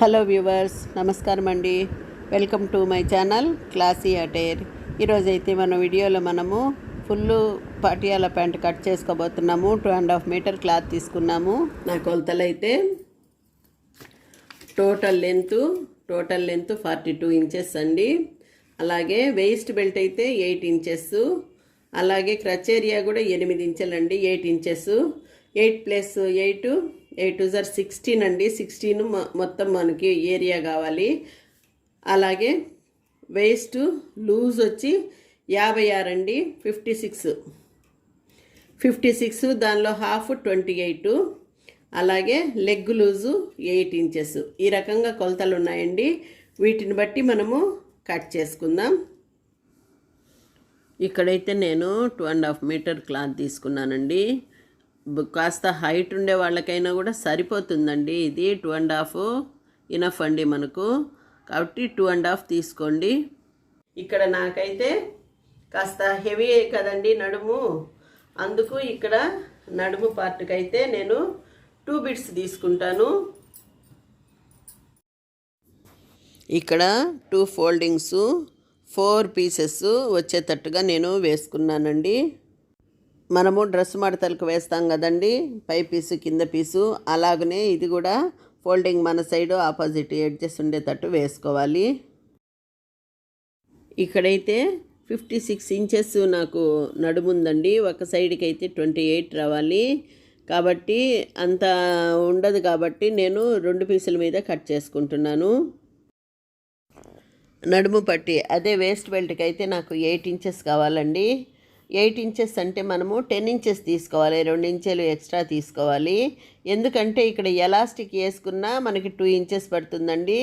Hello viewers నమస్కారం అండి. Welcome to my channel classy attire. ఈరోజైతే మన వీడియోలో మనము full Patiala pant cut చేసుకోబోతున్నాము. Two and half metre cloth తీసుకున్నాము. నా కొలతలు అయితే total length total length forty two inches అండి. అలాగే వేస్ట్ బెల్ట్ అయితే ఎయిట్ ఇంచెస్. అలాగే క్రచ్ ఏరియా కూడా ఎనిమిది ఇంచెలండి eight inches. Eight plus eight eight జర్ sixteen అండి. సిక్స్టీన్ మొత్తం మనకి ఏరియా కావాలి. అలాగే వేస్ట్ లూజ్ వచ్చి యాభై ఆరు అండి. Fifty six. ఫిఫ్టీ సిక్స్ దానిలో హాఫ్ ట్వంటీ ఎయిట్. అలాగే లెగ్ లూజు ఎయిట్ ఇంచెస్. ఈ రకంగా కొలతలు ఉన్నాయండి. వీటిని బట్టి మనము కట్ చేసుకుందాం. ఇక్కడైతే నేను two and half metre cloth తీసుకున్నానండి. కాస్త హైట్ ఉండే వాళ్ళకైనా కూడా సరిపోతుందండి. ఇది టూ అండ్ హాఫ్ ఇనఫ్ అండి మనకు. కాబట్టి టూ అండ్ హాఫ్ తీసుకోండి. ఇక్కడ నాకైతే కాస్త హెవీ కదండి నడుము. అందుకు ఇక్కడ నడుము పార్ట్కి అయితే నేను టూ బిట్స్ తీసుకుంటాను. ఇక్కడ టూ ఫోల్డింగ్స్ ఫోర్ పీసెస్ వచ్చేటట్టుగా నేను వేసుకున్నానండి. మనము డ్రెస్ మడతలకు వేస్తాం కదండి. పై పీసు కింద పీసు. అలాగనే ఇది కూడా ఫోల్డింగ్ మన సైడ్ ఆపోజిట్ ఎడ్జెస్ ఉండేటట్టు వేసుకోవాలి. ఇక్కడైతే ఫిఫ్టీ సిక్స్ ఇంచెస్ నాకు నడుముందండి. ఒక సైడ్కి అయితే ట్వంటీ ఎయిట్ రావాలి. కాబట్టి అంత ఉండదు కాబట్టి నేను రెండు పీసుల మీద కట్ చేసుకుంటున్నాను. నడుము పట్టి అదే వేస్ట్ బెల్ట్కి అయితే నాకు ఎయిట్ ఇంచెస్ కావాలండి. ఎయిట్ ఇంచెస్ అంటే మనము టెన్ ఇంచెస్ తీసుకోవాలి రెండు ఇంచెలు ఎక్స్ట్రా తీసుకోవాలి. ఎందుకంటే ఇక్కడ ఎలాస్టిక్ వేసుకున్నా మనకి టూ ఇంచెస్ పడుతుందండి.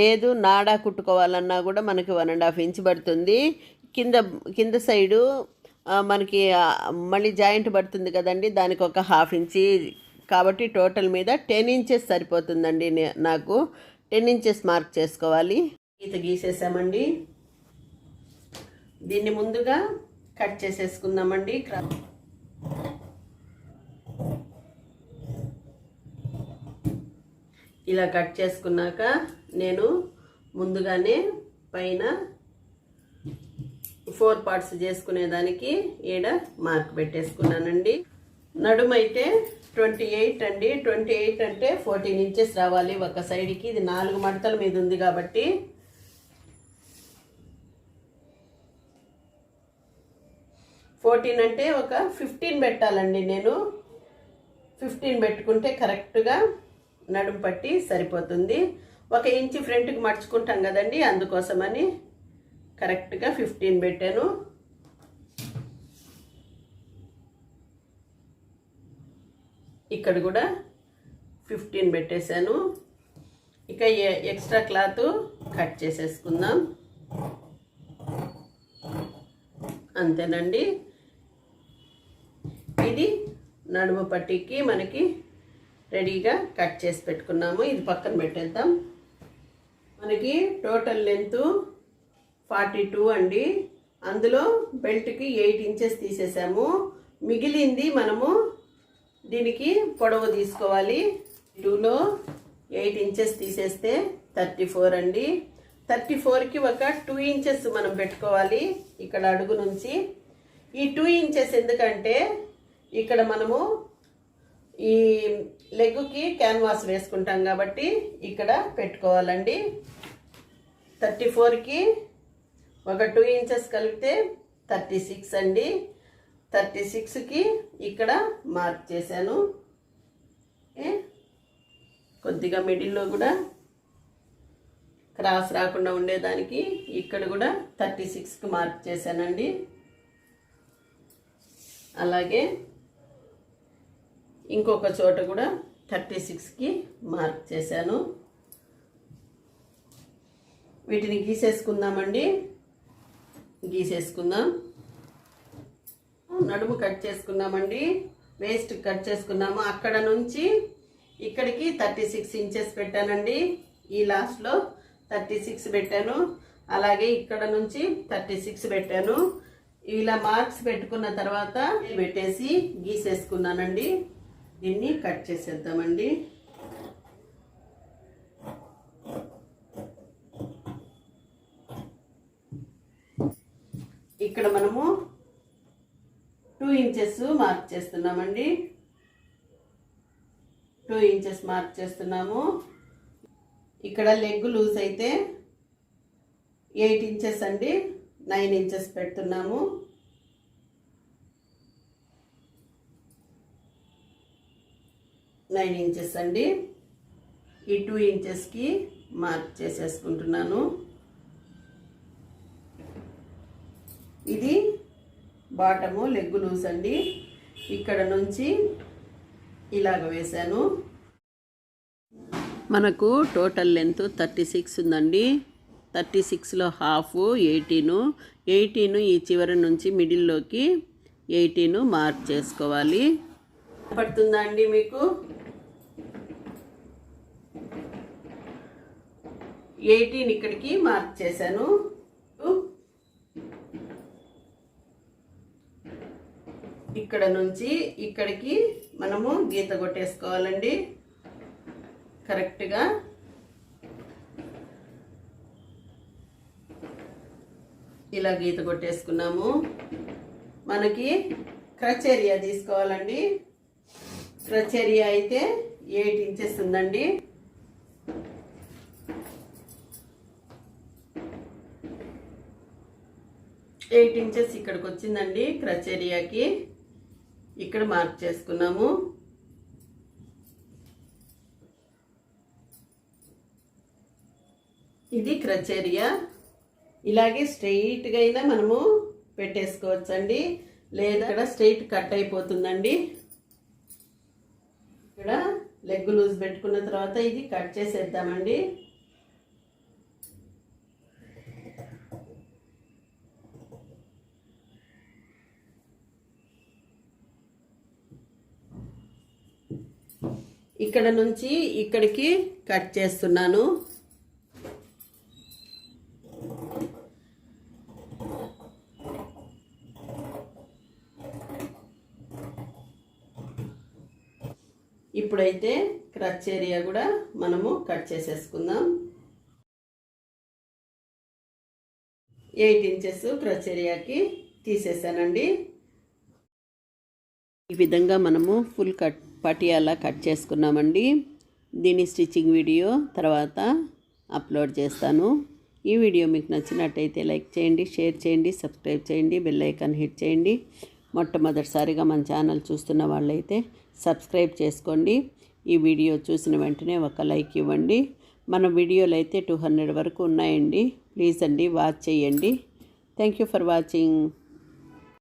లేదు నాడా కుట్టుకోవాలన్నా కూడా మనకి వన్ అండ్ హాఫ్ ఇంచ్ పడుతుంది. కింద కింద సైడు మనకి మళ్ళీ జాయింట్ పడుతుంది కదండి దానికి ఒక హాఫ్ ఇంచి. కాబట్టి టోటల్ మీద టెన్ ఇంచెస్ సరిపోతుందండి నాకు. టెన్ ఇంచెస్ మార్క్ చేసుకోవాలి. గీత గీసేసామండి. దీన్ని ముందుగా కట్ చేసేసుకుందామండి. ఇలా కట్ చేసుకున్నాక నేను ముందుగానే పైన ఫోర్ పార్ట్స్ చేసుకునేదానికి ఈడ మార్క్ పెట్టేసుకున్నానండి. నడుమైతే ట్వంటీ ఎయిట్ అండి. ట్వంటీ ఎయిట్ అంటే ఫోర్టీన్ ఇంచెస్ రావాలి ఒక సైడ్కి. ఇది నాలుగు మడతల మీద ఉంది కాబట్టి ఫోర్టీన్ అంటే ఒక ఫిఫ్టీన్ పెట్టాలండి నేను. ఫిఫ్టీన్ పెట్టుకుంటే కరెక్ట్గా నడుము పట్టి సరిపోతుంది. ఒక ఇంచి ఫ్రంట్కి మడుచుకుంటాం కదండి అందుకోసమని కరెక్ట్గా ఫిఫ్టీన్ పెట్టాను. ఇక్కడ కూడా ఫిఫ్టీన్ పెట్టేశాను. ఇక ఎ- ఎక్స్ట్రా క్లాత్ కట్ చేసేసుకుందాం. అంతేనండి. ఇది నడుము పట్టీకి మనకి రెడీగా కట్ చేసి పెట్టుకున్నాము. ఇది పక్కన పెట్టేద్దాం. మనకి టోటల్ లెంత్ ఫార్టీ టూ అండి. అందులో బెల్ట్కి ఎయిట్ ఇంచెస్ తీసేసాము. మిగిలింది మనము దీనికి పొడవు తీసుకోవాలి. టూలో ఎయిట్ ఇంచెస్ తీసేస్తే థర్టీ ఫోర్ అండి. థర్టీ ఫోర్కి ఒక టూ ఇంచెస్ మనం పెట్టుకోవాలి ఇక్కడ అడుగు నుంచి. ఈ టూ ఇంచెస్ ఎందుకంటే ఇక్కడ మనము ఈ లెగ్కి క్యాన్వాస్ వేసుకుంటాం కాబట్టి ఇక్కడ పెట్టుకోవాలండి. థర్టీ ఫోర్కి ఒక టూ ఇంచెస్ కలిపితే థర్టీ సిక్స్ అండి. థర్టీ సిక్స్కి ఇక్కడ మార్క్ చేశాను. కొద్దిగా మిడిల్లో కూడా క్రాస్ రాకుండా ఉండేదానికి ఇక్కడ కూడా థర్టీ సిక్స్కి మార్క్ చేశానండి. అలాగే ఇంకొక చోట కూడా థర్టీ సిక్స్కి మార్క్ చేశాను. వీటిని గీసేసుకుందామండి. గీసేసుకుందాం. నడుము కట్ చేసుకున్నామండి వేస్ట్ కట్ చేసుకున్నాము. అక్కడ నుంచి ఇక్కడికి థర్టీ సిక్స్ ఇంచెస్ పెట్టానండి. ఈ లాస్ట్లో థర్టీ సిక్స్ పెట్టాను. అలాగే ఇక్కడ నుంచి థర్టీ సిక్స్ పెట్టాను. ఇలా మార్క్స్ పెట్టుకున్న తర్వాత పెట్టేసి గీసేసుకున్నానండి. దీన్ని కట్ చేసేద్దామండి. ఇక్కడ మనము టూ ఇంచెస్ మార్క్ చేస్తున్నామండి. టూ ఇంచెస్ మార్క్ చేస్తున్నాము. ఇక్కడ లెగ్ లూజ్ అయితే ఎయిట్ ఇంచెస్ అండి. నైన్ ఇంచెస్ పెడుతున్నాము. నైన్ ఇంచెస్ అండి. ఈ టూ ఇంచెస్కి మార్క్ చేసేసుకుంటున్నాను. ఇది బాటము లెగ్ లూస్ అండి. ఇక్కడ నుంచి ఇలాగ వేశాను. మనకు టోటల్ లెంత్ థర్టీ సిక్స్ ఉందండి. థర్టీ సిక్స్లో హాఫ్ ఎయిటీను. ఎయిటీను ఈ చివరి నుంచి మిడిల్లోకి ఎయిటీను మార్క్ చేసుకోవాలి. పడుతుందా అండి మీకు? ఎయిటీన్ ఇక్కడికి మార్క్ చేశాను. ఇక్కడ నుంచి ఇక్కడికి మనము గీత కొట్టేసుకోవాలండి. కరెక్ట్గా. ఇలా గీత కొట్టేసుకున్నాము. మనకి క్రచేరియా తీసుకోవాలండి. క్రచేరియా అయితే ఎయిట్ ఇంచెస్ ఉందండి. ఎయిట్ ఇంచెస్ ఇక్కడికి వచ్చిందండి క్రచ్ ఏరియాకి. ఇక్కడ మార్క్ చేసుకున్నాము. ఇది క్రచ్ ఏరియా. ఇలాగే స్ట్రైట్గా అయినా మనము పెట్టేసుకోవచ్చండి. లేదా ఇక్కడ స్ట్రైట్ కట్ అయిపోతుందండి. ఇక్కడ లెగ్ లూజ్ పెట్టుకున్న తర్వాత ఇది కట్ చేసేద్దామండి. ఇక్కడ నుంచి ఇక్కడికి కట్ చేస్తున్నాను. ఇప్పుడైతే క్రచ్ ఏరియా కూడా మనము కట్ చేసేసుకుందాం. ఎయిట్ ఇంచెస్ క్రచ్ ఏరియాకి తీసేసానండి. ఈ విధంగా మనము ఫుల్ కట్ పటియాలా కట్ చేసుకున్నామండి. దీని స్టిచ్చింగ్ వీడియో తర్వాత అప్లోడ్ చేస్తాను. ఈ వీడియో మీకు నచ్చినట్టయితే లైక్ చేయండి షేర్ చేయండి సబ్స్క్రైబ్ చేయండి బెల్ ఐకాన్ హిట్ చేయండి. మొట్టమొదటిసారిగా మన ఛానల్ చూస్తున్న వాళ్ళైతే సబ్స్క్రైబ్ చేసుకోండి. ఈ వీడియో చూసిన వెంటనే ఒక లైక్ ఇవ్వండి. మన వీడియోలు అయితే టూ హండ్రెడ్ వరకు ఉన్నాయండి. ప్లీజ్ అండి వాచ్ చేయండి. Thank you for watching.